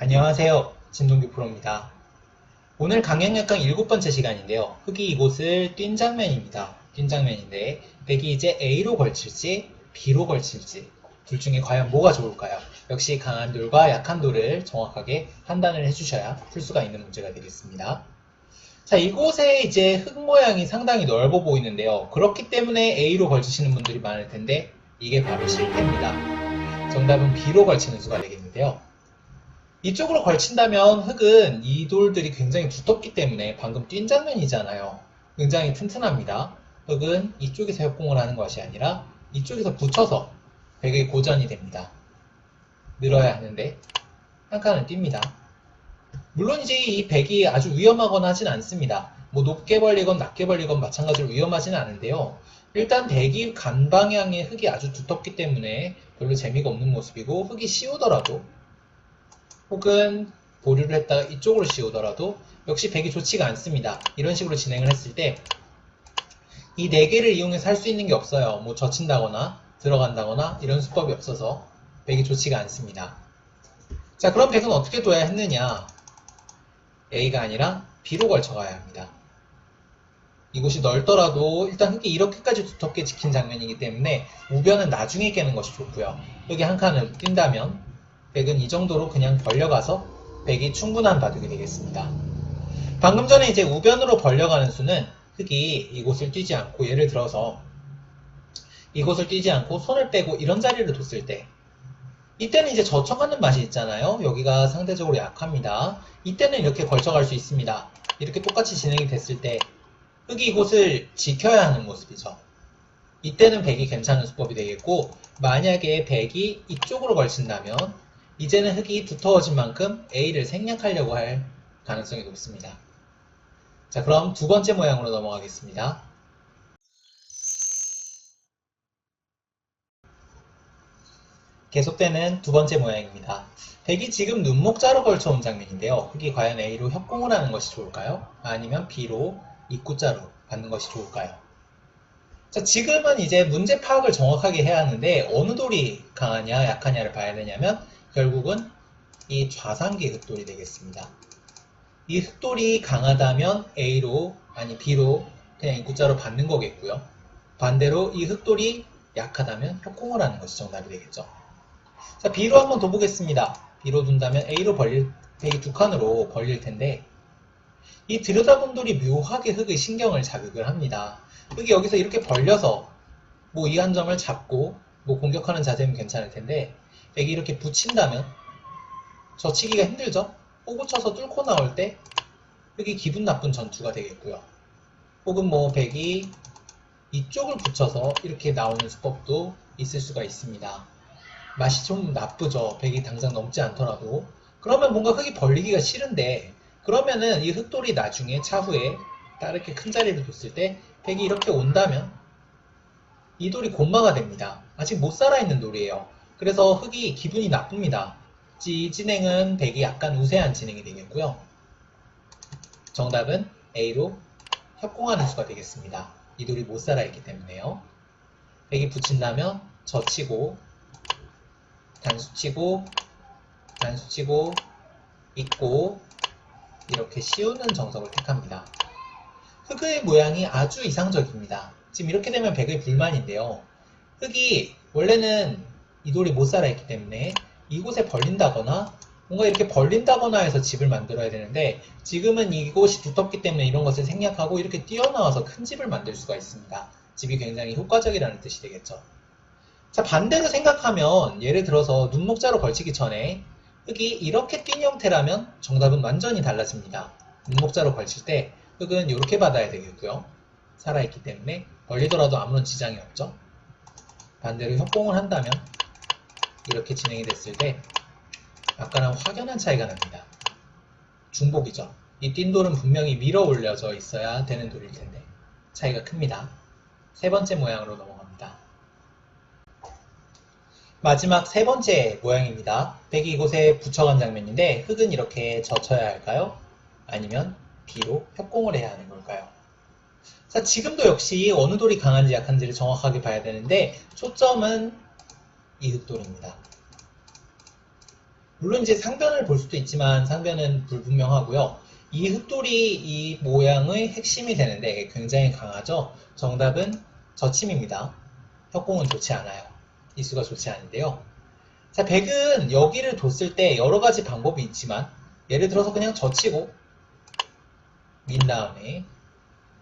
안녕하세요. 진동규 프로입니다. 오늘 강연약강 일곱 번째 시간인데요. 흙이 이곳을 뛴 장면입니다. 뛴 장면인데 백이 이제 A로 걸칠지 B로 걸칠지 둘 중에 과연 뭐가 좋을까요? 역시 강한 돌과 약한 돌을 정확하게 판단을 해주셔야 풀 수가 있는 문제가 되겠습니다. 자, 이곳에 이제 흙 모양이 상당히 넓어 보이는데요. 그렇기 때문에 A로 걸치시는 분들이 많을 텐데 이게 바로 실패입니다. 정답은 B로 걸치는 수가 되겠는데요. 이쪽으로 걸친다면 흙은 이 돌들이 굉장히 두텁기 때문에 방금 뛴 장면이잖아요. 굉장히 튼튼합니다. 흙은 이쪽에서 협공을 하는 것이 아니라 이쪽에서 붙여서 벽에 고전이 됩니다. 늘어야 하는데 한 칸은 뜁니다. 물론 이제 이 백이 아주 위험하거나 하진 않습니다. 뭐 높게 벌리건 낮게 벌리건 마찬가지로 위험하지는 않은데요. 일단 백이 간 방향의 흙이 아주 두텁기 때문에 별로 재미가 없는 모습이고 흙이 씌우더라도 혹은 보류를 했다가 이쪽으로 씌우더라도 역시 백이 좋지가 않습니다. 이런 식으로 진행을 했을 때이네 개를 이용해서 할 수 있는 게 없어요. 뭐 젖힌다거나 들어간다거나 이런 수법이 없어서 백이 좋지가 않습니다. 자 그럼 백은 어떻게 둬야 했느냐 A가 아니라 B로 걸쳐가야 합니다. 이곳이 넓더라도 일단 흙이 이렇게까지 두텁게 지킨 장면이기 때문에 우변은 나중에 깨는 것이 좋고요. 여기 한 칸을 뛴다면 백은 이 정도로 그냥 벌려가서 백이 충분한 바둑이 되겠습니다. 방금 전에 이제 우변으로 벌려가는 수는 흙이 이곳을 뛰지 않고 예를 들어서 이곳을 뛰지 않고 손을 빼고 이런 자리를 뒀을 때 이때는 이제 젖혀가는 맛이 있잖아요. 여기가 상대적으로 약합니다. 이때는 이렇게 걸쳐갈 수 있습니다. 이렇게 똑같이 진행이 됐을 때 흙이 이곳을 지켜야 하는 모습이죠. 이때는 백이 괜찮은 수법이 되겠고 만약에 백이 이쪽으로 걸친다면 이제는 흙이 두터워진 만큼 A를 생략하려고 할 가능성이 높습니다. 자, 그럼 두 번째 모양으로 넘어가겠습니다. 계속되는 두 번째 모양입니다. 백이 지금 눈목자로 걸쳐 온 장면인데요. 흙이 과연 A로 협공을 하는 것이 좋을까요? 아니면 B로 입구자로 받는 것이 좋을까요? 자, 지금은 이제 문제 파악을 정확하게 해야 하는데 어느 돌이 강하냐 약하냐를 봐야 되냐면 결국은 이 좌상기 흑돌이 되겠습니다. 이 흑돌이 강하다면 A로 아니 B로 그냥 입구자로 받는 거겠고요. 반대로 이 흑돌이 약하다면 협공을 하는 것이 정답이 되겠죠. 자, B로 한번 더 보겠습니다. B로 둔다면 A로 벌릴, 백이 두 칸으로 벌릴 텐데, 이 들여다본 돌이 묘하게 흙의 신경을 자극을 합니다. 흙이 여기서 이렇게 벌려서, 뭐 이 한 점을 잡고, 뭐 공격하는 자세면 괜찮을 텐데, 백이 이렇게 붙인다면, 젖히기가 힘들죠? 호구 쳐서 뚫고 나올 때, 흙이 기분 나쁜 전투가 되겠고요. 혹은 뭐 백이 이쪽을 붙여서 이렇게 나오는 수법도 있을 수가 있습니다. 맛이 좀 나쁘죠. 백이 당장 넘지 않더라도. 그러면 뭔가 흙이 벌리기가 싫은데, 그러면은 이 흙돌이 나중에 차후에 딱 이렇게 큰 자리를 뒀을 때, 백이 이렇게 온다면, 이 돌이 곤마가 됩니다. 아직 못 살아있는 돌이에요. 그래서 흙이 기분이 나쁩니다. 이 진행은 백이 약간 우세한 진행이 되겠고요. 정답은 A로 협공하는 수가 되겠습니다. 이 돌이 못 살아있기 때문에요. 백이 붙인다면 젖히고 단수치고 단수치고 있고 이렇게 씌우는 정석을 택합니다. 흙의 모양이 아주 이상적입니다. 지금 이렇게 되면 백의 불만인데요. 흙이 원래는 이 돌이 못 살아있기 때문에 이곳에 벌린다거나 뭔가 이렇게 벌린다거나 해서 집을 만들어야 되는데 지금은 이곳이 두텁기 때문에 이런 것을 생략하고 이렇게 뛰어나와서 큰 집을 만들 수가 있습니다. 집이 굉장히 효과적이라는 뜻이 되겠죠. 자, 반대로 생각하면 예를 들어서 눈목자로 걸치기 전에 흙이 이렇게 뛴 형태라면 정답은 완전히 달라집니다. 눈목자로 걸칠 때 흙은 이렇게 받아야 되겠고요. 살아있기 때문에 벌리더라도 아무런 지장이 없죠. 반대로 협공을 한다면 이렇게 진행이 됐을 때 아까랑 확연한 차이가 납니다. 중복이죠. 이뛴 돌은 분명히 밀어 올려져 있어야 되는 돌일 텐데 차이가 큽니다. 세 번째 모양으로 넘어갑니다. 마지막 세 번째 모양입니다. 백이 이곳에 붙여간 장면인데 흙은 이렇게 젖혀야 할까요? 아니면 B로 협공을 해야 하는 걸까요? 자, 지금도 역시 어느 돌이 강한지 약한지를 정확하게 봐야 되는데 초점은 이 흙돌입니다. 물론 이제 상변을 볼 수도 있지만 상변은 불분명하고요. 이 흑돌이 이 모양의 핵심이 되는데 굉장히 강하죠. 정답은 저침입니다. 협공은 좋지 않아요. 이수가 좋지 않은데요. 자, 백은 여기를 뒀을 때 여러 가지 방법이 있지만 예를 들어서 그냥 젖히고 민 다음에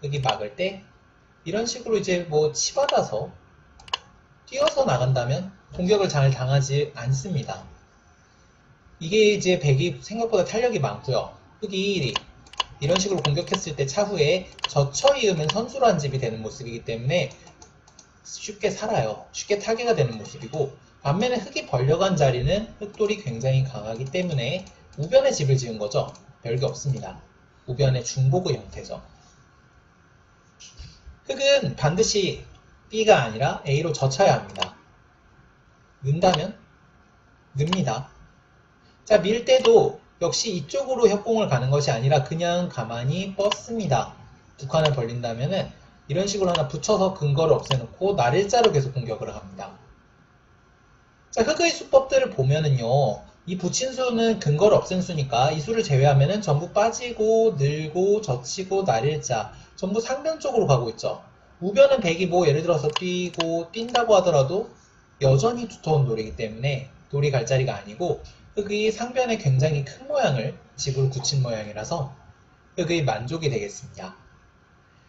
여기 막을 때 이런 식으로 이제 뭐 치받아서 뛰어서 나간다면 공격을 잘 당하지 않습니다. 이게 이제 백이 생각보다 탄력이 많고요. 흑이 이런 식으로 공격했을 때 차후에 젖혀 이으면 선수란 집이 되는 모습이기 때문에 쉽게 살아요. 쉽게 타개가 되는 모습이고 반면에 흑이 벌려간 자리는 흑돌이 굉장히 강하기 때문에 우변의 집을 지은 거죠. 별게 없습니다. 우변의 중복의 형태죠. 흑은 반드시 B가 아니라 A로 젖혀야 합니다. 는다면 늡니다. 자, 밀 때도 역시 이쪽으로 협공을 가는 것이 아니라 그냥 가만히 뻗습니다. 두 칸을 벌린다면은 이런 식으로 하나 붙여서 근거를 없애놓고 날일자로 계속 공격을 합니다. 자, 흑의 수법들을 보면은요, 이 붙인 수는 근거를 없앤 수니까 이 수를 제외하면은 전부 빠지고, 늘고, 젖히고, 날일자, 전부 상변 쪽으로 가고 있죠. 우변은 백이 뭐 예를 들어서 뛰고, 뛴다고 하더라도 여전히 두터운 돌이기 때문에 돌이 갈 자리가 아니고 흑의 상변에 굉장히 큰 모양을 집으로 굳힌 모양이라서 흑의 만족이 되겠습니다.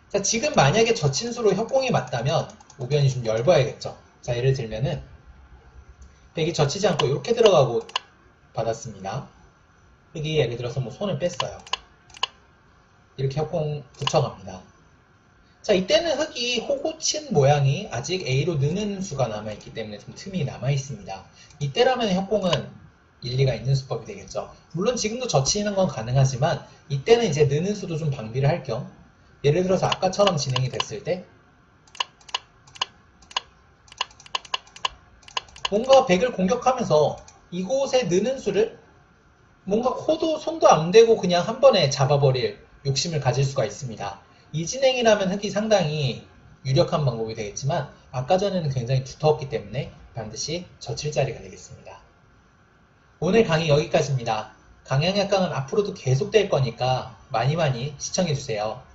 자, 지금 만약에 저친수로 협공이 맞다면 우변이 좀 얇아야겠죠. 자, 예를 들면은 백이 젖히지 않고 이렇게 들어가고 받았습니다. 흑이 예를 들어서 뭐 손을 뺐어요. 이렇게 협공 붙여갑니다. 자, 이때는 흑이 호고친 모양이 아직 A로 느는 수가 남아있기 때문에 좀 틈이 남아있습니다. 이때라면 협공은 일리가 있는 수법이 되겠죠. 물론 지금도 젖히는 건 가능하지만 이때는 이제 느는 수도 좀 방비를 할 겸 예를 들어서 아까처럼 진행이 됐을 때 뭔가 백을 공격하면서 이곳에 느는 수를 뭔가 코도 손도 안 대고 그냥 한 번에 잡아버릴 욕심을 가질 수가 있습니다. 이 진행이라면 흑이 상당히 유력한 방법이 되겠지만 아까 전에는 굉장히 두터웠기 때문에 반드시 젖힐 자리가 되겠습니다. 오늘 강의 여기까지입니다. 강양약강은 앞으로도 계속될 거니까 많이 많이 시청해주세요.